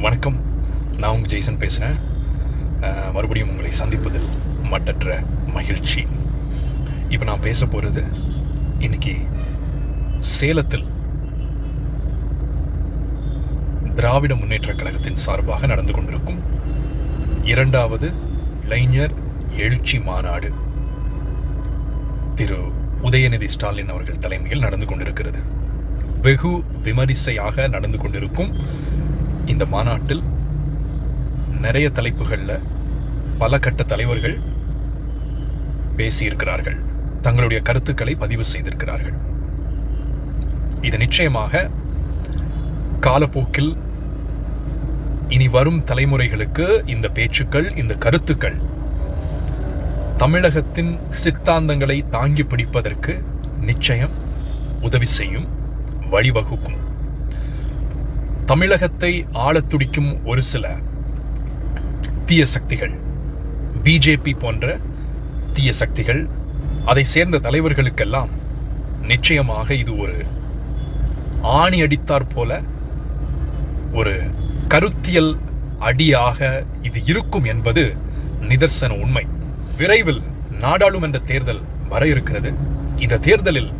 வணக்கம். நான் உங்கள் ஜெய்சன் பேசுகிறேன் மறுபடியும் உங்களை சந்திப்பதில் மட்டற்ற மகிழ்ச்சி. இப்போ நான் பேச போகிறது இன்னைக்கு சேலத்தில் திராவிட முன்னேற்றக் கழகத்தின் சார்பாக நடந்து கொண்டிருக்கும் இரண்டாவது இளைஞர் எழுச்சி மாநாடு திரு உதயநிதி ஸ்டாலின் அவர்கள் தலைமையில் நடந்து கொண்டிருக்கிறது. வெகு விமரிசையாக நடந்து கொண்டிருக்கும் இந்த மாநாட்டில் நிறைய தலைப்புகளில் பல கட்ட தலைவர்கள் பேசியிருக்கிறார்கள். தங்களுடைய கருத்துக்களை பதிவு செய்திருக்கிறார்கள். இது நிச்சயமாக காலப்போக்கில் இனி வரும் தலைமுறைகளுக்கு இந்த பேச்சுக்கள் இந்த கருத்துக்கள் தமிழகத்தின் சித்தாந்தங்களை தாங்கி பிடிப்பதற்கு நிச்சயம் உதவி செய்யும் வழிவகுக்கும். தமிழகத்தை ஆளத் துடிக்கும் ஒரு சில தீய சக்திகள். பிஜேபி போன்ற தீய சக்திகள். அதை சேர்ந்த தலைவர்களுக்கெல்லாம் நிச்சயமாக இது ஒரு ஆணி அடித்தார் போல ஒரு கருத்தியல் அடியாக இது இருக்கும் என்பது நிதர்சன உண்மை. விரைவில் நாடாளுமன்ற தேர்தல் வர இருக்கிறது. இந்த தேர்தலில்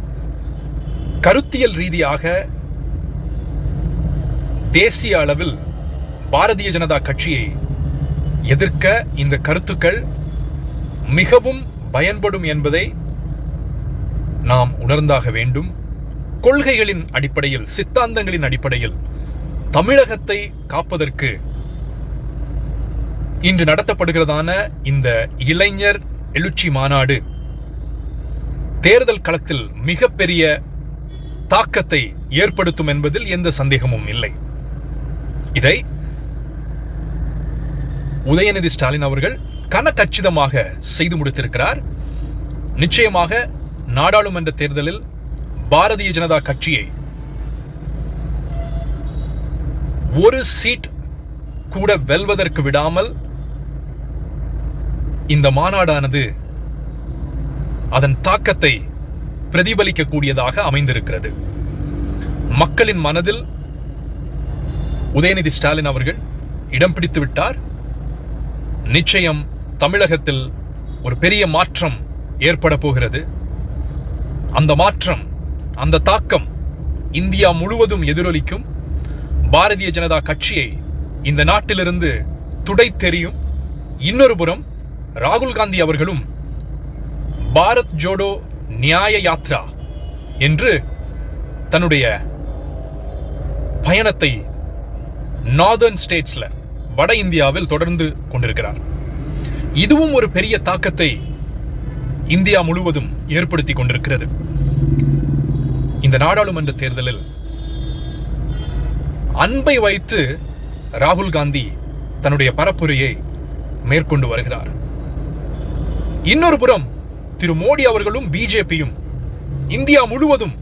கருத்தியல் ரீதியாக தேசிய அளவில் பாரதிய ஜனதா கட்சியை எதிர்க்க இந்த கருத்துக்கள் மிகவும் பயன்படும் என்பதை நாம் உணர்ந்தாக வேண்டும். கொள்கைகளின் அடிப்படையில் சித்தாந்தங்களின் அடிப்படையில் தமிழகத்தை காப்பதற்கு இன்று நடத்தப்படுகிறதான இந்த இளைஞர் எழுச்சி மாநாடு தேர்தல் களத்தில் மிகப்பெரிய தாக்கத்தை ஏற்படுத்தும் என்பதில் எந்த சந்தேகமும் இல்லை. இதை உதயநிதி ஸ்டாலின் அவர்கள் கனக்கச்சிதமாக செய்து முடித்திருக்கிறார். நிச்சயமாக நாடாளுமன்ற தேர்தலில் பாரதிய ஜனதா கட்சியை ஒரு சீட் கூட வெல்வதற்கு விடாமல் இந்த மாநாடானது அதன் தாக்கத்தை பிரதிபலிக்கக்கூடியதாக அமைந்திருக்கிறது. மக்களின் மனதில் உதயநிதி ஸ்டாலின் அவர்கள் இடம் பிடித்து விட்டார். நிச்சயம் தமிழகத்தில் ஒரு பெரிய மாற்றம் ஏற்பட போகிறது. அந்த மாற்றம் அந்த தாக்கம் இந்தியா முழுவதும் எதிரொலிக்கும். பாரதிய ஜனதா கட்சியை இந்த நாட்டிலிருந்து துடைத்தெறியும் இன்னொரு புறம் ராகுல் காந்தி அவர்களும் பாரத் ஜோடோ நியாய யாத்ரா என்று தன்னுடைய பயணத்தை நார்தர்ன் ஸ்டேட்ஸ்ல வட இந்தியாவில் தொடர்ந்து கொண்டிருக்கிறார். இதுவும் ஒரு பெரிய தாக்கத்தை இந்தியா முழுவதும் ஏற்படுத்தி கொண்டிருக்கிறது. இந்த நாடாளுமன்ற தேர்தலில் அன்பை வைத்து ராகுல் காந்தி தன்னுடைய பரப்புரையை மேற்கொண்டு வருகிறார். இன்னொரு புறம் திரு மோடி அவர்களும் பிஜேபியும் இந்தியா முழுவதும்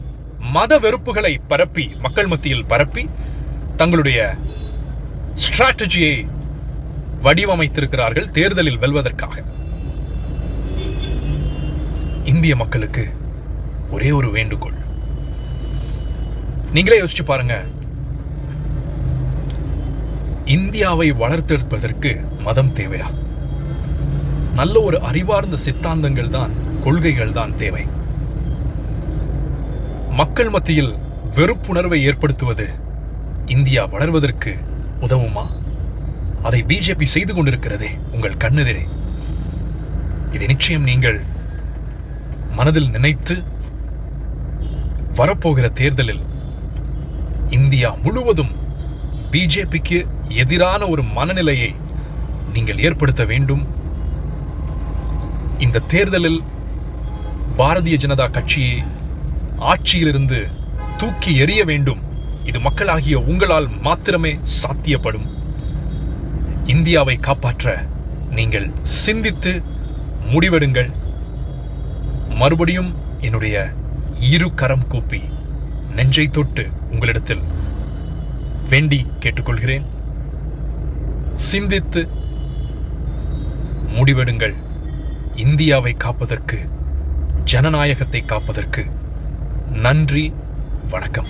மத வெறுப்புகளை பரப்பி மக்கள் மத்தியில் பரப்பி தங்களுடைய ஸ்ட்ராட்டஜியை வடிவமைத்திருக்கிறார்கள் தேர்தலில் வெல்வதற்காக. இந்திய மக்களுக்கு ஒரே ஒரு வேண்டுகோள். நீங்களே யோசிச்சு பாருங்க. இந்தியாவை வளர்த்தெடுப்பதற்கு மதம் தேவையா? நல்ல ஒரு அறிவார்ந்த சித்தாந்தங்கள் தான் கொள்கைகள் தான் தேவை. மக்கள் மத்தியில் வெறுப்புணர்வை ஏற்படுத்துவது இந்தியா வளர்வதற்கு உதவுமா? அதை பிஜேபி செய்து கொண்டிருக்கிறதே உங்கள் கண்ணெதிரே. இதை நிச்சயம் நீங்கள் மனதில் நினைத்து வரப்போகிற தேர்தலில் இந்தியா முழுவதும் பிஜேபிக்கு எதிரான ஒரு மனநிலையை நீங்கள் ஏற்படுத்த வேண்டும். இந்த தேர்தலில் பாரதிய ஜனதா கட்சியை ஆட்சியிலிருந்து தூக்கி எறிய வேண்டும். இது மக்களாகிய உங்களால் மாத்திரமே சாத்தியப்படும். இந்தியாவை காப்பாற்ற நீங்கள் சிந்தித்து முடிவெடுங்கள். மறுபடியும் என்னுடைய இரு கரம் கூப்பி நெஞ்சை தொட்டு உங்களிடத்தில் வேண்டி கேட்டுக்கொள்கிறேன். சிந்தித்து முடிவெடுங்கள். இந்தியாவை காப்பதற்கு ஜனநாயகத்தை காப்பதற்கு நன்றி வணக்கம்.